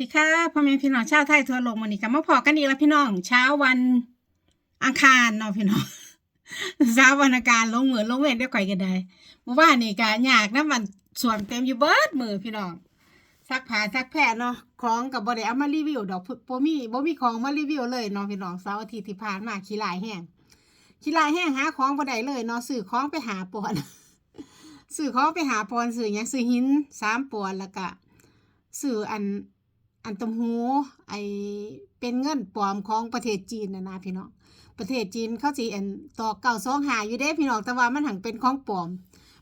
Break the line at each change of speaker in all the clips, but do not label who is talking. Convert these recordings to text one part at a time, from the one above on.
ดีค่ะพ่อแม่พี่น้องชาวไทยทั่วโลกวันนี้ก็มาพอกันอีกแล้วพี่น้องเช้าวันอังคารเนาะพี่น้องเช้าวันอังคารลงเหมือนลงเว้นได้ข่อยกันได้เมื่อวานนี่ก็ยากนะมันสวมเต็มอยู่เบิดมือพี่น้องซักผ้าซักแพรเนาะของกับบ่ได้เอามารีวิวดอกบ่มีบ่มีของมารีวิวเลยเนาะพี่น้องเสาร์อาทิตย์ที่ผ่านมาขี้ลายแห้งขี้ลายแห้งหาของบ่ได้เลยเนาะซื้อของไปหาปอนซื้อของไปหาปอนซื้อหยังซื้อหินสามปอนแล้วก็ซื้ออัน อันตำหูไอเป็นเงินปลอมของประเทศจีนนะนะพี่น้องประเทศจีนเขาสิอันต่อเก่าสองหาอยู่เด้พี่น้องแต่ว่ามันหังเป็นของปลอม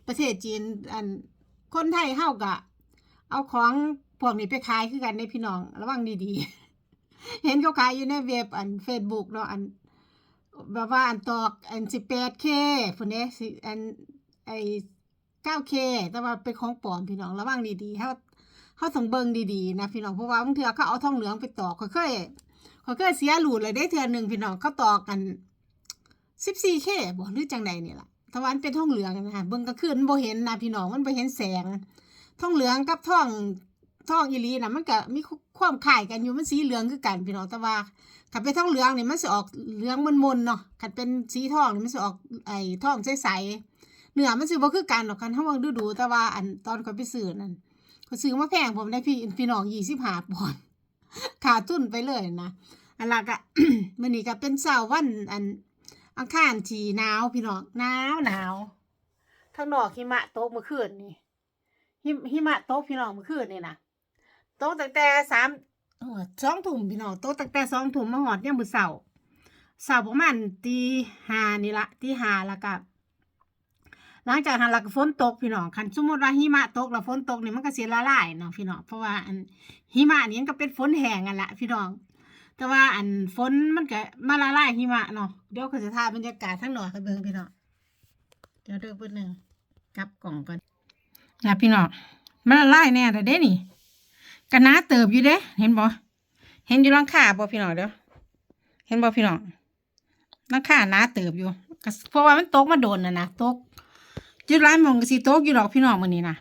ประเทศจีนอันคนไทยเฮากะ เอาของพวกนี้ไปขายคือกันในพี่น้องระวังดีๆ เห็นเขาขายอยู่ในเว็บอัน Facebook เนาะอันแบบว่าอันตอกอัน 18K พุ่นเด้สิอันไอ 9K แต่ว่าเป็นของปลอมพี่น้องระวังดีๆเฮา เขาต้องเบิ่งดีๆนะพี่น้องเพราะว่าบางเทื่อเขาเอาทองเหลืองไปตอกเขาเคยเขาเคยเสียหลุดเลยได้เทื่อหนึ่งพี่น้องเขาตอกกันสิบสี่เคบ่หรือจังใดนี่ล่ะทวามันเป็นทองเหลืองนะคะเบิ่งก็คืนบ่เห็นนะพี่น้องมันบ่เห็นแสงทองเหลืองกับทองทองอีลีนะมันก็มีความคล้ายกันอยู่มันสีเหลืองคือกันพี่น้องแต่ว่าคันเป็นทองเหลืองนี่มันสิออกเหลืองมนๆเนาะคันเป็นสีทองนี่มันสิออกไอ้ทองใสๆเนื้อมันสิบ่คือกันหรอกคันเฮาเบิ่งดูๆแต่ว่าอันตอนก่อนไปซื้อนั่น เขาซื้อมาแพงผมได้พี่พี่น้องยี่สิบห้าปอนด์ขาดทุนไปเลยนะอันละก็มื่อนี้ก็เป็นเสาร์วันอันอังคารที่หนาวพี่น้องหนาวหนาวทางนอกหิมะตกเมื่อคืนนี่หิมหิมะตกพี่น้องเมื่อคืนนี่นะตกตั้งแต่สามเออสองทุ่มพี่น้องตกตั้งแต่สองทุ่มมาหอดเนี่ยมมื้อเสาร์เสาร์ประมาณตีห้านี่ละตีห้าล้วก็ หลังจากนั้นเราก็ฝนตกพี่น้องคันสมมติว่าหิมะตกแล้วฝนตกนี่มันก็เสิละลายเนาะพี่น้องเพราะว่าอันหิมะนี่มันก็เป็นฝนแห้งกันละพี่น้อง แต่ว่าอันฝนมันก็มาละลายหิมะเนาะเดี๋ยวก็จะถ่ายบรรยากาศทั้งหนอกให้เบิ่งพี่น้องเดี๋ยวเด้อเพิ่นหนึ่งกลับกล่องก่อนนะพี่น้องมันละลายแน่แต่เด้นี่ก็น้าเติบอยู่เด้เห็นบ่เห็นอยู่ลังคาบ่พี่น้องเด้อเห็นบ่พี่น้องลังคาน้าเติบอยู่เพราะว่ามันตกมาโดนน่ะนะตก จุดร้ายมองก็สิโต๊กอยู่ดอกพี่น้องมือนี้นะ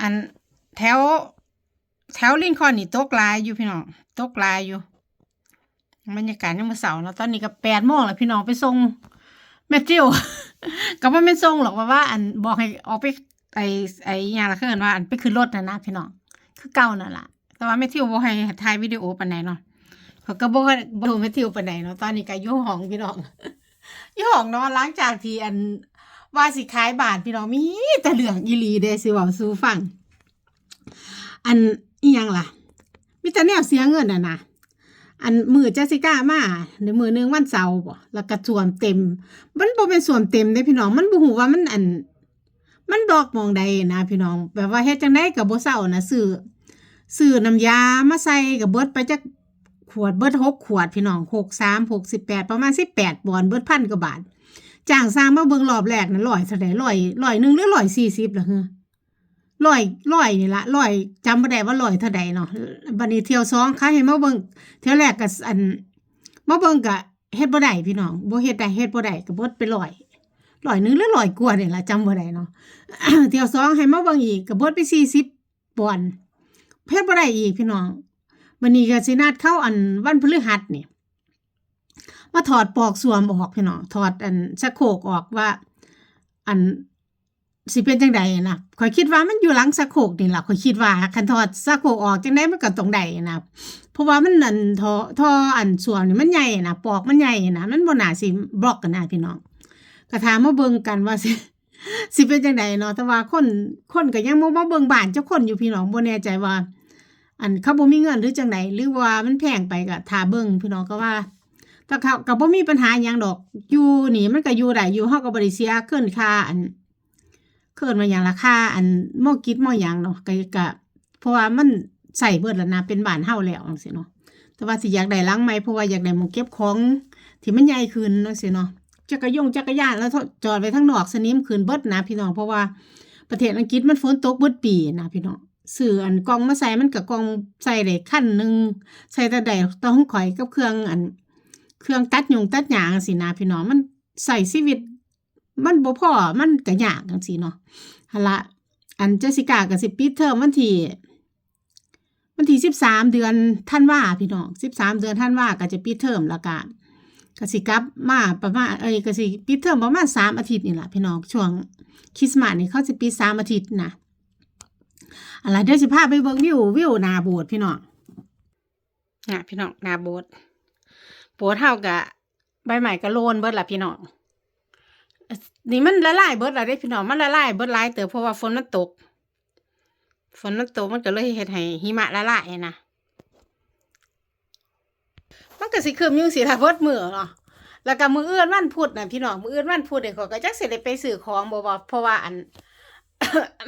อันแถว แถวลินคอนนี่โต๊กลายอยู่พี่น้องโต๊กลายอยู่บรรยากาศยังมือเสาร์เนาะตอนนี้ก็แปดโมงแล้วพี่น้องไปส่งแม่จิ๋วก็บ่แม่นส่งหรอกว่าว่า อันบอกให้ออกไปไอไอยังล่ะคือนว่าอันไปขึ้นรถนะนะพี่น้องคือเก่านั่นล่ะแต่ว่าแม่ทิวบ่ให้ถ่ายวิดีโอปานใดเนาะเขาก็บ่ให้บ่รู้แม่ทิวปานใดเนาะตอนนี้ก็ยู่งห้องพี่น้องยู่งห้องเนาะหลังจากที่อัน ว่าสิขายบาทพี่น้องมีแต่เหลืองอีลีเด้สิว้าสู่ฟัง อันอียังล่ะมีแต่แนวเสียเงินน่ะนะอันมือเจสิก้ามาในมือหนึงวันเสาร์บ่แล้วก็สวมเต็ม มันบ่เป็นสวมเต็มเด้พี่น้องมันบ่ฮู้ว่ามันอัน มันดอกมองใดนะพี่น้อง แบบว่าเฮ็ดจังไดก็บ่เซานะซื้อซื้อน้ำยามาใส่ก็เบิดไปจักขวดเบิดหกขวดพี่น้อง6 3 6 8ประมาณ18บอนเบิดพันกว่าบาท จ้างสร้างมาเบิ่งรอบแรกนะร้อยเท่าใดร้อยร้อยหนึ่งหรือร้อยสี่สิบล่ะเฮ้อร้อยร้อยนี่ละร้อยจำบ่ได้ว่าร้อยเท่าใดเนาะบัดนี้เที่ยวสองค่ะให้มาเบิ่งเที่ยวแรกก็อันมาเบิ่งก็เฮ็ดบ่ได้พี่น้องบ่เฮ็ดได้เฮ็ดบ่ได้ก็เบิดไปร้อยร้อยหนึ่งหรือร้อยกว่านี่ละจำบ่ได้เนาะเที่ยวสองให้มาเบิ่งอีกก็เบิดไป40ปอนด์เฮ็ดบ่ได้อีกพี่น้องบัดนี้ก็สินัดเข้าอันวันพฤหัสนี่ มาถอดปลอกสวมออกพี่น้องถอดอันชักโคกออกว่า อันสิเป็นจังใดนะข่อยคิดว่ามันอยู่หลังชักโคกนี่แหละข่อยคิดว่าคันถอดชักโคกออกจังไดมันก็ตรงใดนะเพราะว่ามันอันทอทออันสวมนี่มันใหญ่นะปลอกมันใหญ่นะมันบ่น่าสิบล็อกกันนะพี่น้องก็ถามมาเบิ่งกันว่าสิสิเป็นจังใดเนาะแต่ว่าคนคนก็ยังบ่มาเบิ่งบ้านเจ้าคนอยู่พี่น้องบ่แน่ใจว่า อันเขาบ่มีเงินหรือจังใดหรือว่ามันแพงไปก็ถ้าเบิ่งพี่น้องก็ว่า แต่เขาก็บ่มีปัญหาหยังดอก อยู่นี่มันก็อยู่ได้อยู่เฮาก็บ่ได้เสียเกินค่าอันเกินมาหยังราคาอันหม้อกิดหม้อหยังเนาะก็ก็เพราะว่ามันใส่เบิดแล้วนะเป็นบ้านเฮาแล้วจังซี่เนาะแต่ว่าสิอยากได้หลังใหม่เพราะว่าอยากได้หม้องเก็บของที่มันใหญ่ขึ้นจังซี่เนาะจักรยงจักรยานแล้วจอดไว้ทางนอกสนิมขึ้นเบิดนะพี่น้องเพราะว่าประเทศอังกฤษมันฝนตกเบิดปีนะพี่น้องซื้ออันกองมาใส่มันก็กองใส่ได้คันหนึงใส่แต่ใดต้องข่อยกับเครื่องอัน เครื่องตัดหยุงตัดหยางสินะพี่น้องมันใส่ชีวิต มันบ่พอมันก็ยากจังซี่เนาะหั่นละอันเจสิก้าก็สิปิดเทอมวันที่วันที่สิบสามเดือนท่านว่าพี่น้องสิบสามเดือนท่านว่าก็จะปิดเทอมและกันกสิกลับมาประมาณเอ้ยกสิปิดเทอมประมาณสามอาทิตย์นี่แหละพี่น้องช่วงคริสต์มาสนี่เขาสิปิดสามอาทิตย์นะอะไรเดี๋ยวสิพาไปเบิ่งวิววิวนาโบสถ์พี่น้องนะพี่น้องนาโบส ถ์โบสถ์เฮากะใบใหม่ก็โลนเบิดละพี่น้องนี่มันละลายเบิดละเด้พี่น้องมันละลายเบิดลายเติบเพราะว่าฝนมันตก ฝนมันตกมันก็เลยเฮ็ดให้หิมะละลายนะมันก็สิคืมอยู่สิถ้าเบิดมือเนาะแล้วก็มือเอื่นวันพุธน่ะพี่น้องมือเอื่นวันพุธเดี๋ยวก็จักสิได้ไปซื้อของบ่บ่เพราะว่าอัน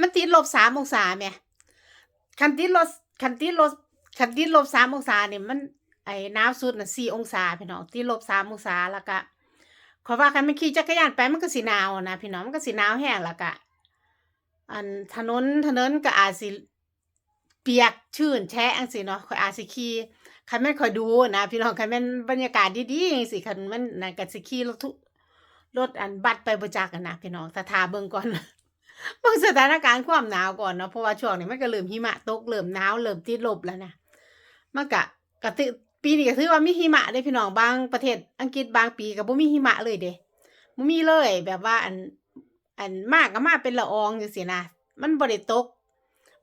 มันติดลบสามองศาแหม่ยคันติดลบคันติดลบคันติดลบสามองศาเนี่ยมัน ไอ้หนาวสุดน่ะสี่องศาพี่น้องติดลบสามองศาแล้วก็ขอว่าคันมันขี่จักรยานไปมันก็สิหนาวนะพี่น้องมันก็สิหนาวแห้งแล้วก็อันถนนถนนก็อาจสิเปียกชื้นแฉะจังซี่เนาะขอยอาจสิขี่คันแม่นข่อยดูนะพี่น้องคันแม่นบรรยากาศดีๆจังซี่คันมันน่ะก็สิขี่รถทุรถอันบัสไปบ่จักกันนะพี่น้องถ้าทาเบิ่งก่อนเบิ่งสถานการณ์ความหนาวก่อนเนาะเพราะว่าช่วงนี้มันก็เริ่มหิมะตกเริ่มหนาวเริ่มติดลบแล้วนะมันก็ก็ถือ ปีนี้ก็ถือว่ามีหิมะเด้พี่น้องบางประเทศอังกฤษบางปีก็บ่มีหิมะเลยเด้บ่มีเลยแบบว่าอันอันมากก็มากเป็นละอองจังซี่นะมันบ่ได้ตก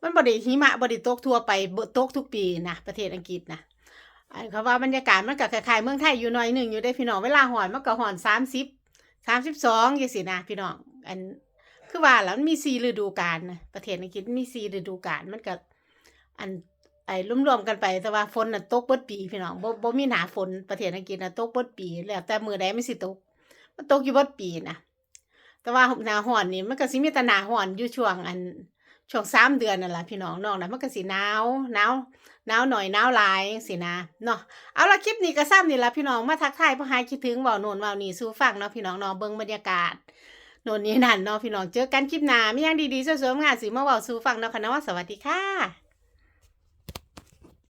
มันบ่ได้หิมะบ่ได้ตกทั่วไปบ่ตกทุกปีนะประเทศอังกฤษนะอันเขาว่าบรรยากาศมันก็คล้ายๆเมืองไทยอยู่หน่อยหนึ่งอยู่ได้พี่น้องเวลาร้อนมันก็ร้อน30 32จังซี่นะพี่น้องอันคือว่าแล้วมันมีสี่ฤดูกาลนะประเทศอังกฤษมีสี่ฤดูกาลมันก็อัน ไอ้รวมๆกันไปแต่ว่าฝนน่ะตกเบิดปีพี่น้องบ่บ่มีหนาฝนประเทศอังกฤษน่ะตกเบิดปี แล้วแต่มือใดมันสิตก มันตกอยู่เบิดปีนะแต่ว่าหนาร้อนนี่มันก็สิมีแต่หนาร้อนอยู่ช่วงอันช่วงสามเดือนนั่นล่ะพี่น้องนอกนั้นมันก็สิหนาวหนาวหนาวหน่อยหนาวหลายจังซี่นะเนาะเอาละคลิปนี้ก็ซ้ำนี่ละพี่น้องมาทักทายพอหายคิดถึงเว้าโน่นเว้านี่สู่ฟังเนาะพี่น้องเนาะเบิ่งบรรยากาศโน่นนี่นั่นเนาะพี่น้องเจอกันคลิปหน้ามีอย่างดีๆสวยๆงามสิมาเว้าสู่ฟังเนาะค่ะเนาะสวัสดีค่ะ